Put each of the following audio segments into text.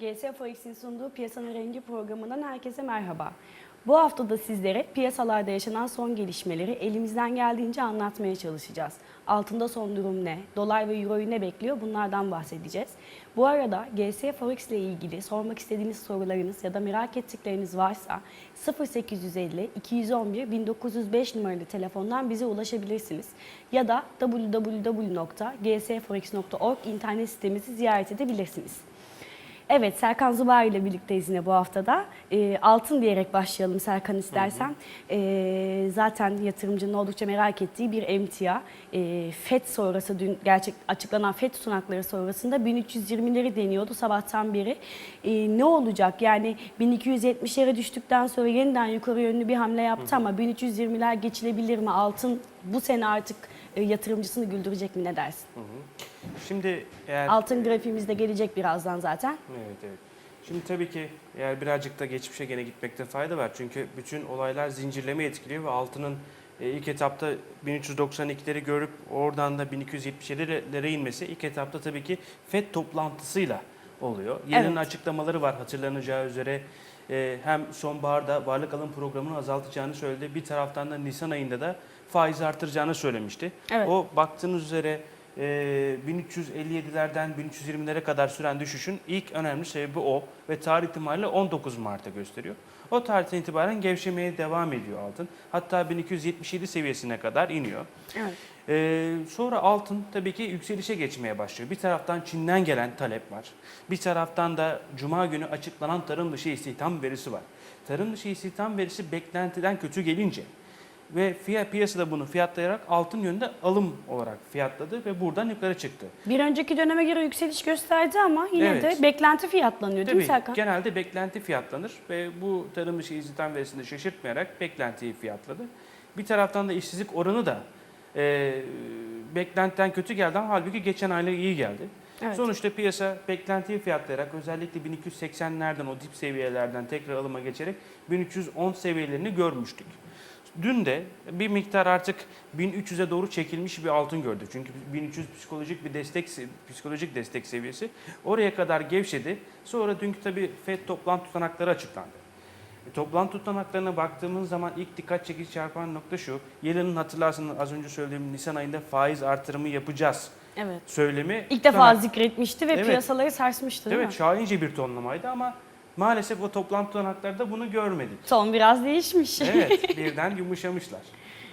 GS Forex'in sunduğu Piyasanın Rengi programından herkese merhaba. Bu hafta da sizlere piyasalarda yaşanan son gelişmeleri elimizden geldiğince anlatmaya çalışacağız. Altında son durum ne? Dolar ve Euro'yu ne bekliyor? Bunlardan bahsedeceğiz. Bu arada GS Forex ile ilgili sormak istediğiniz sorularınız ya da merak ettikleriniz varsa 0850 211 1905 numaralı telefondan bize ulaşabilirsiniz. Ya da www.gsforex.org internet sitemizi ziyaret edebilirsiniz. Evet Serkan Zubar ile birlikteyiz yine bu haftada. Ee, altın diyerek başlayalım Serkan istersen. Ee, zaten yatırımcının oldukça merak ettiği bir emtia. Ee, FED sonrası dün gerçek açıklanan FED sunakları sonrasında 1320'leri deniyordu sabahtan beri. Ee, ne olacak? Yani 1270'lere düştükten sonra yeniden yukarı yönlü bir hamle yaptı ama 1320'ler geçilebilir mi? Altın bu sene artık e, yatırımcısını güldürecek mi ne dersin? Şimdi eğer Altın grafiğimizde gelecek birazdan zaten. evet evet. Şimdi tabii ki eğer birazcık da geçmişe gene gitmekte fayda var. Çünkü bütün olaylar zincirleme etkiliyor ve altının e, ilk etapta 1392'leri görüp oradan da 1277'lere inmesi ilk etapta tabii ki FED toplantısıyla oluyor. Yeni Evet. açıklamaları var hatırlanacağı üzere. e, Hem sonbaharda varlık alım programını azaltacağını söyledi. Bir taraftan da Nisan ayında da faiz artıracağını söylemişti. Evet. O baktığınız üzere e, 1357'lerden 1320'lere kadar süren düşüşün ilk önemli sebebi o ve tarih itibariyle 19 Mart'a gösteriyor. O tarihten itibaren gevşemeye devam ediyor altın. Hatta 1277 seviyesine kadar iniyor. Evet. Ee, sonra altın tabii ki yükselişe geçmeye başlıyor. Bir taraftan Çin'den gelen talep var. Bir taraftan da Cuma günü açıklanan tarım dışı istihdam verisi var. Tarım dışı istihdam verisi beklentiden kötü gelince ve fiyat, piyasada bunu fiyatlayarak altın yönünde alım olarak fiyatladı ve buradan yukarı çıktı. Bir önceki döneme göre yükseliş gösterdi ama yine Evet. de beklenti fiyatlanıyor değil mi Tabii Serkan? genelde beklenti fiyatlanır ve bu tarım dışı istihdam verisini şaşırtmayarak beklentiyi fiyatladı. Bir taraftan da işsizlik oranı da e, beklentiden kötü geldi ama halbuki geçen ayla iyi geldi. Evet. Sonuçta piyasa beklentiyi fiyatlayarak özellikle 1280'lerden o dip seviyelerden tekrar alıma geçerek 1310 seviyelerini görmüştük. Dün de bir miktar artık 1300'e doğru çekilmiş bir altın gördük. Çünkü 1300 psikolojik bir destek psikolojik destek seviyesi. Oraya kadar gevşedi. Sonra dünkü tabii FED toplantı tutanakları açıklandı. E, toplantı tutanaklarına baktığımız zaman ilk dikkat çekici çarpan nokta şu. Yılın hatırlarsınız az önce söylediğim Nisan ayında faiz artırımı yapacağız Evet. söylemi. İlk defa tutanak- zikretmişti ve Evet. piyasaları sarsmıştı değil Evet mi? şahince bir tonlamaydı ama maalesef o toplantı tutanaklarda bunu görmedik. Ton biraz değişmiş. Evet birden yumuşamışlar.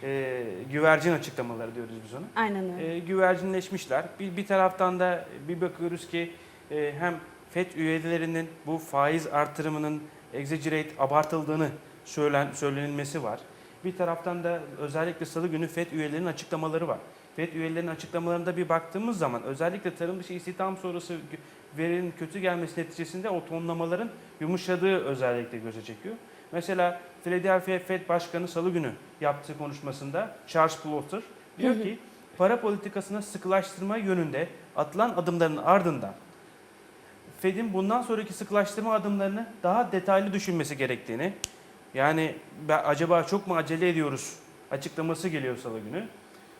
Ee, güvercin açıklamaları diyoruz biz ona. Aynen öyle. Ee, güvercinleşmişler. Bir, bir taraftan da bir bakıyoruz ki e, hem FED üyelerinin bu faiz artırımının exaggerate abartıldığını söylen, söylenilmesi var. Bir taraftan da özellikle salı günü FED üyelerinin açıklamaları var. FED üyelerinin açıklamalarında bir baktığımız zaman özellikle tarım dışı istihdam sonrası verinin kötü gelmesi neticesinde o tonlamaların yumuşadığı özellikle göze çekiyor. Mesela Philadelphia Fed Başkanı salı günü yaptığı konuşmasında Charles Plaucher diyor Hı hı. ki para politikasını sıkılaştırma yönünde atılan adımların ardından Fed'in bundan sonraki sıkılaştırma adımlarını daha detaylı düşünmesi gerektiğini yani "Ben- acaba çok mu acele ediyoruz açıklaması geliyor salı günü.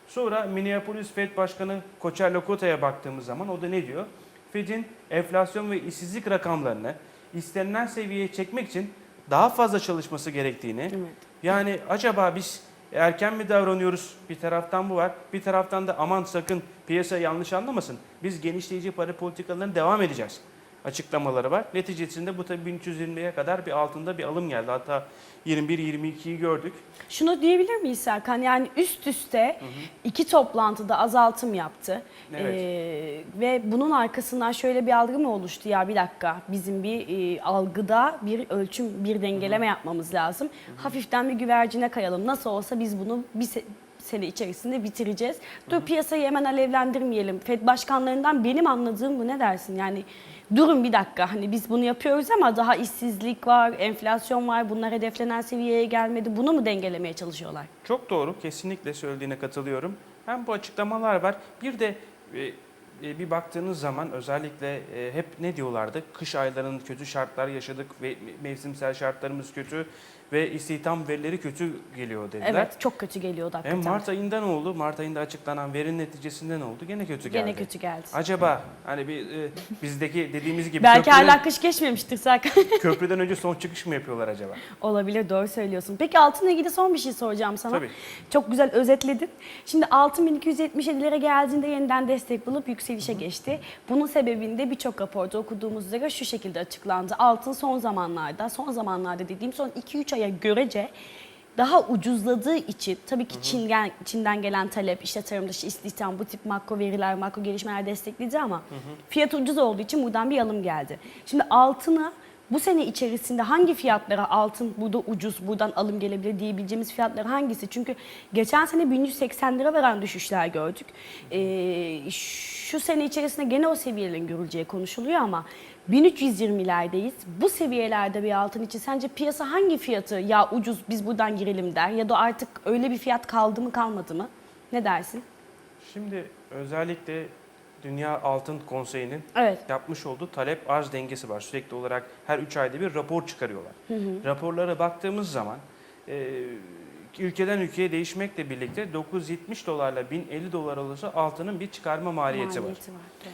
Sonra Minneapolis Fed Başkanı Koçer Lokota'ya baktığımız zaman o da ne diyor? Fed'in enflasyon ve işsizlik rakamlarını istenilen seviyeye çekmek için daha fazla çalışması gerektiğini, Evet. yani acaba biz erken mi davranıyoruz? Bir taraftan bu var. Bir taraftan da aman sakın piyasa yanlış anlamasın. Biz genişleyici para politikalarına devam edeceğiz açıklamaları var. Neticesinde bu tabii 1320'ye kadar bir altında bir alım geldi. Hatta 21-22'yi gördük. Şunu diyebilir miyiz Serkan? Yani üst üste iki toplantıda azaltım yaptı. Evet. Ee, ve bunun arkasından şöyle bir algı mı oluştu? Ya bir dakika bizim bir e, algıda bir ölçüm, bir dengeleme yapmamız lazım. Hafiften bir güvercine kayalım. Nasıl olsa biz bunu bir se- sene içerisinde bitireceğiz. Dur piyasayı hemen alevlendirmeyelim. Fed başkanlarından benim anladığım bu ne dersin? Yani durun bir dakika hani biz bunu yapıyoruz ama daha işsizlik var, enflasyon var. Bunlar hedeflenen seviyeye gelmedi. Bunu mu dengelemeye çalışıyorlar? Çok doğru. Kesinlikle söylediğine katılıyorum. Hem bu açıklamalar var. Bir de e, e, bir baktığınız zaman özellikle e, hep ne diyorlardı? Kış aylarının kötü şartlar yaşadık ve mevsimsel şartlarımız kötü ve istihdam verileri kötü geliyor dediler. Evet çok kötü geliyordu hakikaten. Mart ayında ne oldu? Mart ayında açıklanan verinin neticesinde ne oldu? Gene kötü geldi. Gene kötü geldi. Acaba hani bir e, bizdeki dediğimiz gibi Belki köprüden, hala kış geçmemiştir Serkan. köprüden önce son çıkış mı yapıyorlar acaba? Olabilir doğru söylüyorsun. Peki altınla ilgili son bir şey soracağım sana. Tabii. Çok güzel özetledin. Şimdi altın 1277'lere geldiğinde yeniden destek bulup yükselişe geçti. Bunun sebebinde birçok raporda okuduğumuz üzere şu şekilde açıklandı. Altın son zamanlarda, son zamanlarda dediğim son 2-3 aya görece daha ucuzladığı için tabii ki Çin'den, Çin'den gelen talep, işte tarım dışı istihdam, bu tip makro veriler, makro gelişmeler destekledi ama fiyat ucuz olduğu için buradan bir alım geldi. Şimdi altını bu sene içerisinde hangi fiyatlara altın burada ucuz, buradan alım gelebilir diyebileceğimiz fiyatlar hangisi? Çünkü geçen sene 1180 lira veren düşüşler gördük. Ee, şu sene içerisinde gene o seviyelerin görüleceği konuşuluyor ama 1320'lerdeyiz. Bu seviyelerde bir altın için sence piyasa hangi fiyatı ya ucuz biz buradan girelim der ya da artık öyle bir fiyat kaldı mı kalmadı mı? Ne dersin? Şimdi özellikle Dünya Altın Konseyi'nin Evet. yapmış olduğu talep arz dengesi var. Sürekli olarak her 3 ayda bir rapor çıkarıyorlar. Raporlara baktığımız zaman e, ülkeden ülkeye değişmekle birlikte 970 dolarla 1050 dolar olursa altının bir çıkarma maliyeti, var. Maliyeti var. doğru.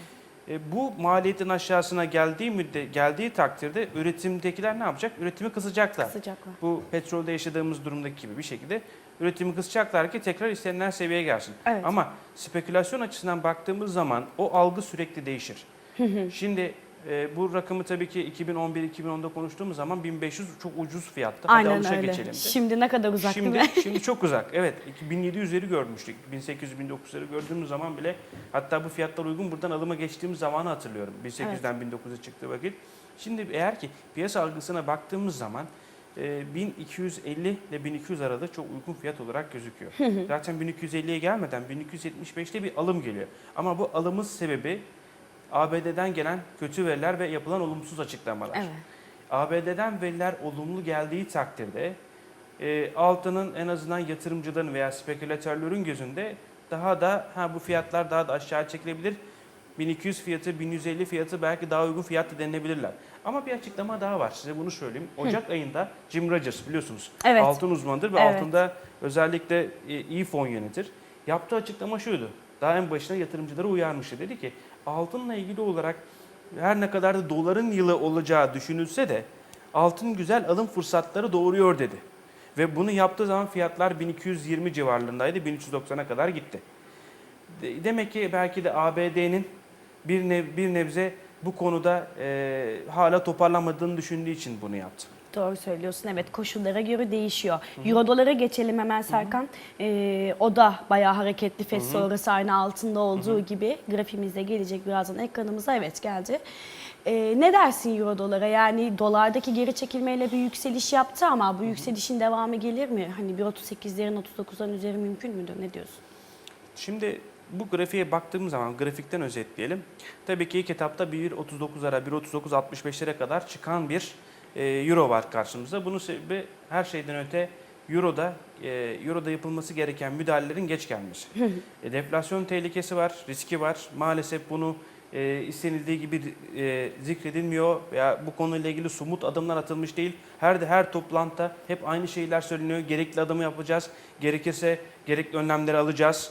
E, bu maliyetin aşağısına geldiği müddet geldiği takdirde üretimdekiler ne yapacak? Üretimi kısacaklar. Sıcaklar. Bu petrolde yaşadığımız durumdaki gibi bir şekilde üretimi kısacaklar ki tekrar istenilen seviyeye gelsin. Evet. Ama spekülasyon açısından baktığımız zaman o algı sürekli değişir. Şimdi e, bu rakamı tabii ki 2011-2010'da konuştuğumuz zaman 1500 çok ucuz fiyatta. Hadi Aynen öyle. geçelim de. Şimdi ne kadar uzak Şimdi, değil mi? şimdi çok uzak. Evet 1700'leri görmüştük. 1800-1900'leri gördüğümüz zaman bile hatta bu fiyatlar uygun buradan alıma geçtiğimiz zamanı hatırlıyorum. 1800'den 1900'e çıktığı vakit. Şimdi eğer ki piyasa algısına baktığımız zaman e, 1250 ile 1200 arada çok uygun fiyat olarak gözüküyor. Zaten 1250'ye gelmeden 1275'te bir alım geliyor. Ama bu alımın sebebi ABD'den gelen kötü veriler ve yapılan olumsuz açıklamalar. Evet. ABD'den veriler olumlu geldiği takdirde e, altının en azından yatırımcıların veya spekülatörlerin gözünde daha da ha bu fiyatlar daha da aşağı çekilebilir. 1200 fiyatı, 1150 fiyatı belki daha uygun fiyatlı denilebilirler. Ama bir açıklama daha var. Size bunu söyleyeyim. Ocak ayında Jim Rogers biliyorsunuz. Evet. Altın uzmanıdır ve Evet. altında özellikle e, iyi fon yönetir. Yaptığı açıklama şuydu. Daha en başına yatırımcıları uyarmıştı. Dedi ki altınla ilgili olarak her ne kadar da doların yılı olacağı düşünülse de altın güzel alım fırsatları doğuruyor dedi. Ve bunu yaptığı zaman fiyatlar 1220 civarlarındaydı. 1390'a kadar gitti. De- Demek ki belki de ABD'nin bir, nev, bir nebze bu konuda e, hala toparlanmadığını düşündüğü için bunu yaptı. Doğru söylüyorsun. Evet koşullara göre değişiyor. Euro dolara geçelim hemen Serkan. Ee, o da bayağı hareketli. FED sonrası aynı altında olduğu gibi. Grafimizde gelecek birazdan ekranımıza. Evet geldi. Ee, ne dersin Euro dolara? Yani dolardaki geri çekilmeyle bir yükseliş yaptı ama bu yükselişin devamı gelir mi? Hani 1.38'lerin 39'ların üzeri mümkün müdür? Ne diyorsun? Şimdi bu grafiğe baktığımız zaman grafikten özetleyelim. Tabii ki ilk etapta 1.39'lara, 1.39-65'lere kadar çıkan bir euro var karşımızda. Bunun sebebi her şeyden öte euroda e, euroda yapılması gereken müdahalelerin geç gelmesi. e, deflasyon tehlikesi var, riski var. Maalesef bunu e, istenildiği gibi e, zikredilmiyor veya bu konuyla ilgili somut adımlar atılmış değil. Her de her toplantıda hep aynı şeyler söyleniyor. Gerekli adımı yapacağız. Gerekirse gerekli önlemleri alacağız.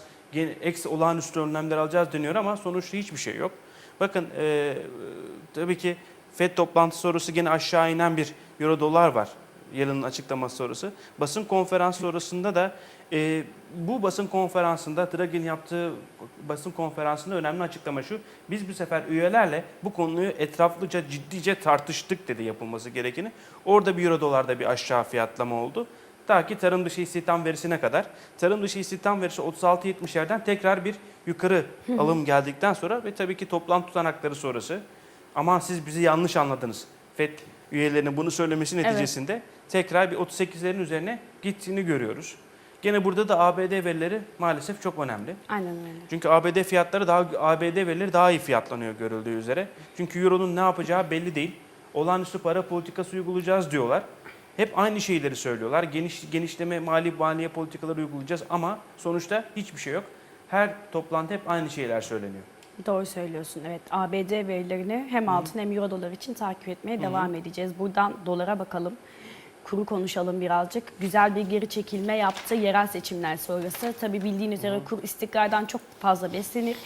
Eksi olağanüstü önlemler alacağız deniyor ama sonuçta hiçbir şey yok. Bakın e, tabii ki FED toplantısı sonrası gene aşağı inen bir euro dolar var. Yılın açıklaması sonrası. Basın konferansı sonrasında da e, bu basın konferansında Draghi'nin yaptığı basın konferansında önemli açıklama şu. Biz bu sefer üyelerle bu konuyu etraflıca ciddice tartıştık dedi yapılması gerekeni. Orada bir euro dolarda bir aşağı fiyatlama oldu. Ta ki tarım dışı istihdam verisine kadar. Tarım dışı istihdam verisi 36-70'lerden tekrar bir yukarı alım geldikten sonra ve tabii ki toplantı tutanakları sonrası. Aman siz bizi yanlış anladınız. FED üyelerinin bunu söylemesi Evet. neticesinde tekrar bir 38'lerin üzerine gittiğini görüyoruz. Gene burada da ABD verileri maalesef çok önemli. Aynen öyle. Çünkü ABD fiyatları daha ABD verileri daha iyi fiyatlanıyor görüldüğü üzere. Çünkü Euro'nun ne yapacağı belli değil. Olağanüstü para politikası uygulayacağız diyorlar. Hep aynı şeyleri söylüyorlar. Geniş genişleme mali maliye politikaları uygulayacağız ama sonuçta hiçbir şey yok. Her toplantı hep aynı şeyler söyleniyor. Doğru söylüyorsun. Evet. ABD verilerini hem altın hem euro dolar için takip etmeye devam edeceğiz. Buradan dolara bakalım. Kuru konuşalım birazcık. Güzel bir geri çekilme yaptı yerel seçimler sonrası. Tabii bildiğin üzere kur istikrardan çok fazla beslenir.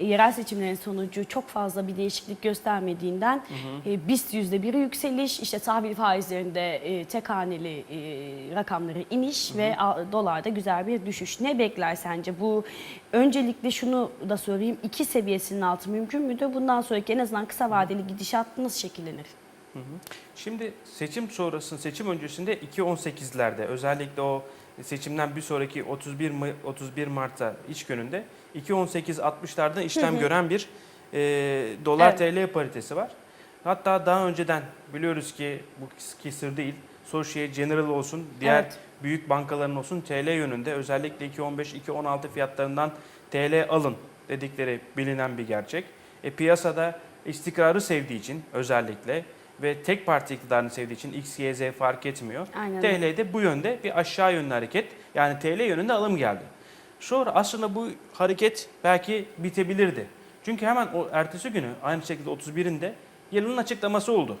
E, yerel seçimlerin sonucu çok fazla bir değişiklik göstermediğinden e, BIST %1'i yükseliş, işte tahvil faizlerinde e, tek haneli e, rakamları iniş ve a, dolarda güzel bir düşüş. Ne bekler sence? Bu öncelikle şunu da sorayım. iki seviyesinin altı mümkün müdür? Bundan sonraki en azından kısa vadeli gidişat nasıl şekillenir? Şimdi seçim sonrasında, seçim öncesinde 2.18'lerde özellikle o seçimden bir sonraki 31 Ma- 31 Mart'ta iç gününde 2.18-60'larda işlem gören bir e, dolar TL paritesi var. Hatta daha önceden biliyoruz ki bu ki sır değil. Societe General olsun, diğer Evet. büyük bankaların olsun TL yönünde özellikle 2.15-2.16 fiyatlarından TL alın dedikleri bilinen bir gerçek. E, piyasada istikrarı sevdiği için özellikle ve tek parti iktidarını sevdiği için X, Y, Z fark etmiyor. Aynen. TL'de bu yönde bir aşağı yönlü hareket yani TL yönünde alım geldi. Sonra aslında bu hareket belki bitebilirdi. Çünkü hemen o ertesi günü aynı şekilde 31'inde yılın açıklaması oldu.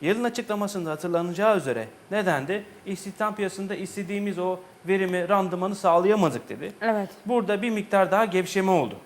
Yılın açıklamasında hatırlanacağı üzere nedendi? İstihdam piyasasında istediğimiz o verimi, randımanı sağlayamadık dedi. Evet. Burada bir miktar daha gevşeme oldu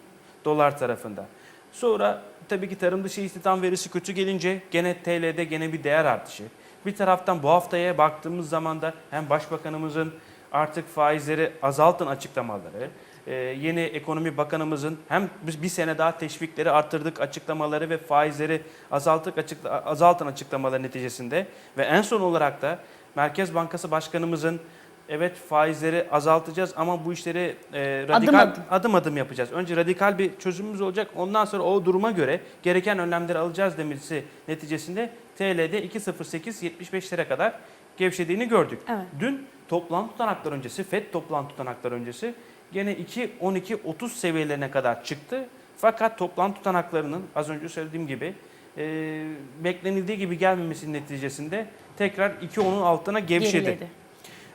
dolar tarafında. Sonra tabii ki tarım dışı istihdam verisi kötü gelince gene TL'de gene bir değer artışı. Bir taraftan bu haftaya baktığımız zaman da hem Başbakanımızın artık faizleri azaltın açıklamaları, e, yeni ekonomi bakanımızın hem bir sene daha teşvikleri arttırdık açıklamaları ve faizleri azalttık açıkla, azaltın açıklamaları neticesinde. Ve en son olarak da Merkez Bankası Başkanımızın evet faizleri azaltacağız ama bu işleri e, radikal adım. adım adım yapacağız. Önce radikal bir çözümümüz olacak. Ondan sonra o duruma göre gereken önlemleri alacağız demesi neticesinde TL'de 2.08-75 lira kadar gevşediğini gördük. Evet. Dün toplantı tutanaklar öncesi, FED toplantı tutanaklar öncesi gene 2.12-30 seviyelerine kadar çıktı. Fakat toplantı tutanaklarının az önce söylediğim gibi e, beklenildiği gibi gelmemesinin neticesinde tekrar 2.10'un altına gevşedi. Geriledi.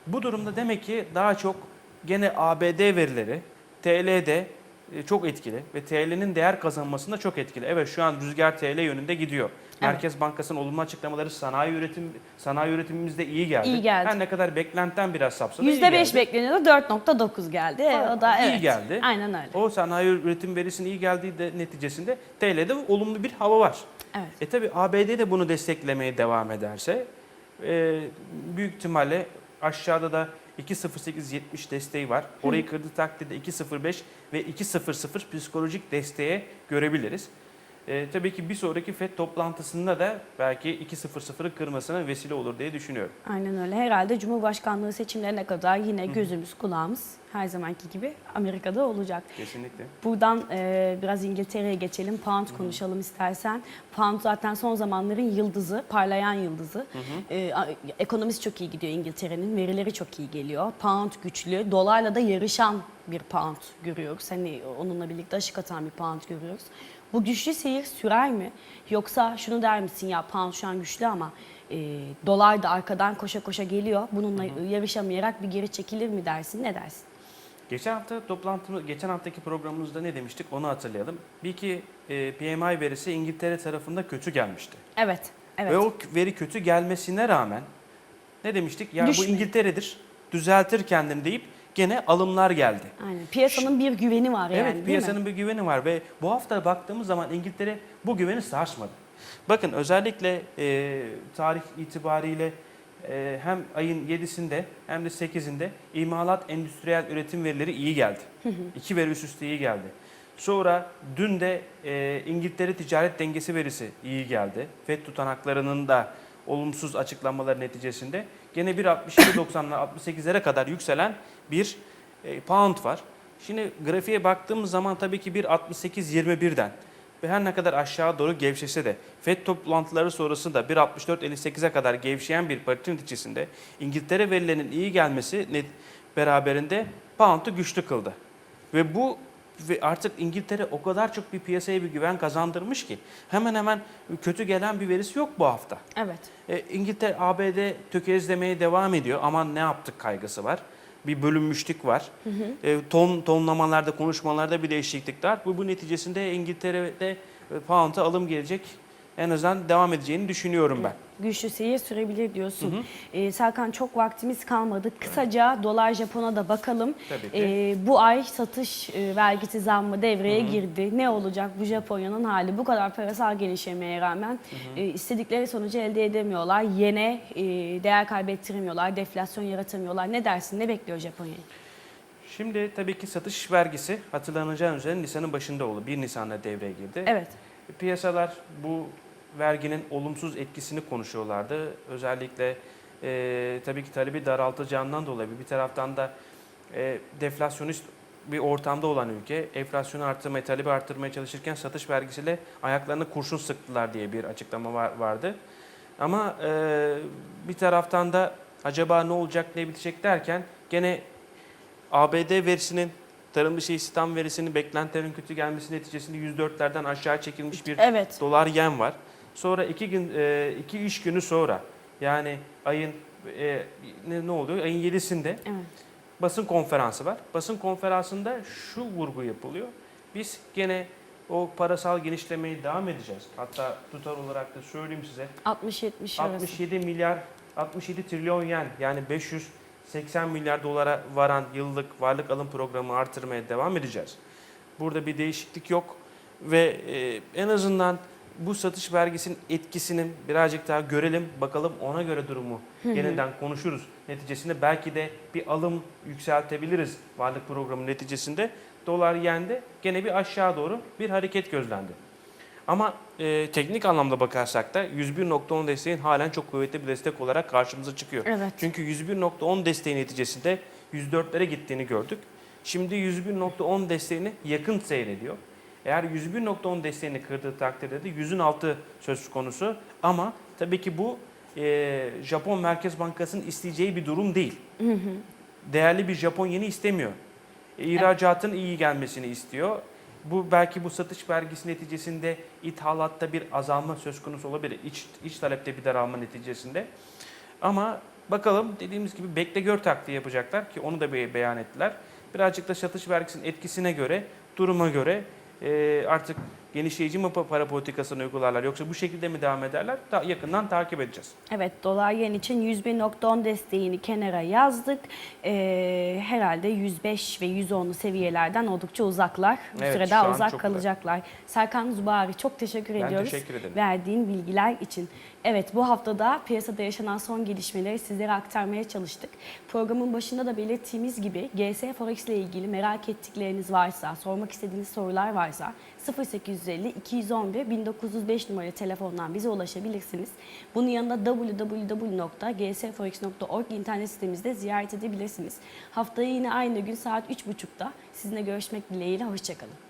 Bu durumda demek ki daha çok gene ABD verileri TL'de e, çok etkili ve TL'nin değer kazanmasında çok etkili. Evet şu an rüzgar TL yönünde gidiyor. Merkez Bankası'nın olumlu açıklamaları sanayi üretim sanayi üretimimizde iyi geldi. İyi geldi. Her ne kadar beklentiden biraz sapsa da iyi %5 geldi. bekleniyordu 4.9 geldi. E, o da iyi evet. geldi. Aynen öyle. O sanayi üretim verisinin iyi geldiği de neticesinde TL'de olumlu bir hava var. Evet. E tabi ABD de bunu desteklemeye devam ederse e, büyük ihtimalle aşağıda da 2.0870 desteği var. Orayı kırdığı takdirde 2.05 ve 2.00 psikolojik desteğe görebiliriz. E, tabii ki bir sonraki FED toplantısında da belki 2.00'ı kırmasına vesile olur diye düşünüyorum. Aynen öyle. Herhalde Cumhurbaşkanlığı seçimlerine kadar yine gözümüz kulağımız her zamanki gibi Amerika'da olacak. Kesinlikle. Buradan e, biraz İngiltere'ye geçelim. Pound konuşalım istersen. Pound zaten son zamanların yıldızı, parlayan yıldızı. E, ekonomisi çok iyi gidiyor İngiltere'nin. Verileri çok iyi geliyor. Pound güçlü. Dolarla da yarışan bir pound görüyoruz. Hani onunla birlikte aşık atan bir pound görüyoruz. Bu güçlü seyir sürer mi? Yoksa şunu der misin ya pound şu an güçlü ama e, dolar da arkadan koşa koşa geliyor. Bununla yarışamayarak bir geri çekilir mi dersin? Ne dersin? Geçen hafta toplantımız, geçen haftaki programımızda ne demiştik onu hatırlayalım. Bir iki e, PMI verisi İngiltere tarafında kötü gelmişti. Evet. Evet. Ve o veri kötü gelmesine rağmen ne demiştik? Ya bu Düşmedi. İngiltere'dir, düzeltir kendini deyip gene alımlar geldi. Aynen. Piyasanın bir güveni var yani evet, mi? piyasanın bir güveni var ve bu hafta baktığımız zaman İngiltere bu güveni sarsmadı. Bakın özellikle e, tarih itibariyle e, hem ayın 7'sinde hem de 8'inde imalat endüstriyel üretim verileri iyi geldi. İki veri üst üste iyi geldi. Sonra dün de e, İngiltere ticaret dengesi verisi iyi geldi. FED tutanaklarının da olumsuz açıklamaları neticesinde gene 1.67.90'lar 68'lere kadar yükselen bir e, pound var. Şimdi grafiğe baktığımız zaman tabii ki 1.68.21'den ve her ne kadar aşağı doğru gevşese de FED toplantıları sonrasında 1.64.58'e kadar gevşeyen bir parite neticesinde İngiltere verilerinin iyi gelmesi net beraberinde pound'u güçlü kıldı. Ve bu ve artık İngiltere o kadar çok bir piyasaya bir güven kazandırmış ki hemen hemen kötü gelen bir verisi yok bu hafta. Evet. E, İngiltere, ABD tökezlemeye devam ediyor. Aman ne yaptık kaygısı var. bir bölünmüşlük var. E, ton tonlamalarda, konuşmalarda bir değişiklik var. Bu, bu neticesinde İngiltere'de e, pound'a alım gelecek. En azından devam edeceğini düşünüyorum ben. Güçlü seyir sürebilir diyorsun. Ee, Serkan çok vaktimiz kalmadı. Kısaca dolar Japon'a da bakalım. Ee, bu ay satış e, vergisi zammı devreye girdi. Ne olacak bu Japonya'nın hali? Bu kadar parasal genişlemeye rağmen e, istedikleri sonucu elde edemiyorlar. Yene e, değer kaybettiremiyorlar, deflasyon yaratamıyorlar. Ne dersin? Ne bekliyor Japonya'yı? Şimdi tabii ki satış vergisi hatırlanacağı üzere Nisan'ın başında oldu. 1 Nisan'da devreye girdi. Evet. Piyasalar bu verginin olumsuz etkisini konuşuyorlardı. Özellikle e, tabii ki talebi daraltacağından dolayı bir taraftan da e, deflasyonist bir ortamda olan ülke enflasyonu arttırmaya, talebi arttırmaya çalışırken satış vergisiyle ayaklarına kurşun sıktılar diye bir açıklama var, vardı. Ama e, bir taraftan da acaba ne olacak ne bitecek derken gene ABD verisinin tarım dışı istihdam verisinin beklentilerin kötü gelmesi neticesinde 104'lerden aşağı çekilmiş bir Evet. dolar yen var. Sonra iki gün, e, iki iş günü sonra yani ayın e, ne, ne oluyor? Ayın 7'sinde Evet. basın konferansı var. Basın konferansında şu vurgu yapılıyor. Biz gene o parasal genişlemeye devam edeceğiz. Hatta tutar olarak da söyleyeyim size. 60-70 arası. 67 milyar, 67 trilyon yen yani 580 milyar dolara varan yıllık varlık alım programı artırmaya devam edeceğiz. Burada bir değişiklik yok ve e, en azından bu satış vergisinin etkisini birazcık daha görelim, bakalım ona göre durumu yeniden konuşuruz. Neticesinde belki de bir alım yükseltebiliriz varlık programı neticesinde. Dolar yende gene bir aşağı doğru bir hareket gözlendi. Ama e, teknik anlamda bakarsak da 101.10 desteğin halen çok kuvvetli bir destek olarak karşımıza çıkıyor. Evet. Çünkü 101.10 desteği neticesinde 104'lere gittiğini gördük. Şimdi 101.10 desteğini yakın seyrediyor. Eğer 101.10 desteğini kırdığı takdirde de 100'ün altı söz konusu. Ama tabii ki bu e, Japon Merkez Bankası'nın isteyeceği bir durum değil. Değerli bir Japon yeni istemiyor. E, İhracatın iyi gelmesini istiyor. Bu belki bu satış vergisi neticesinde ithalatta bir azalma söz konusu olabilir. İç, iç talepte bir daralma neticesinde. Ama bakalım dediğimiz gibi bekle gör taktiği yapacaklar ki onu da be- beyan ettiler. Birazcık da satış vergisinin etkisine göre, duruma göre e, artık genişleyici mi pa- para politikasını uygularlar yoksa bu şekilde mi devam ederler? Da yakından takip edeceğiz. Evet dolar yen için 101.10 desteğini kenara yazdık. Ee, herhalde 105 ve 110'lu seviyelerden oldukça uzaklar. Bir Evet, süre daha uzak kalacaklar. Serkan Zubari çok teşekkür Ben ediyoruz. teşekkür ederim. Verdiğin bilgiler için. Evet bu haftada piyasada yaşanan son gelişmeleri sizlere aktarmaya çalıştık. Programın başında da belirttiğimiz gibi GS Forex ile ilgili merak ettikleriniz varsa, sormak istediğiniz sorular varsa 0850 211 1905 numaralı telefondan bize ulaşabilirsiniz. Bunun yanında www.gsforex.org internet sitemizde ziyaret edebilirsiniz. Haftaya yine aynı gün saat 3.30'da sizinle görüşmek dileğiyle. Hoşçakalın.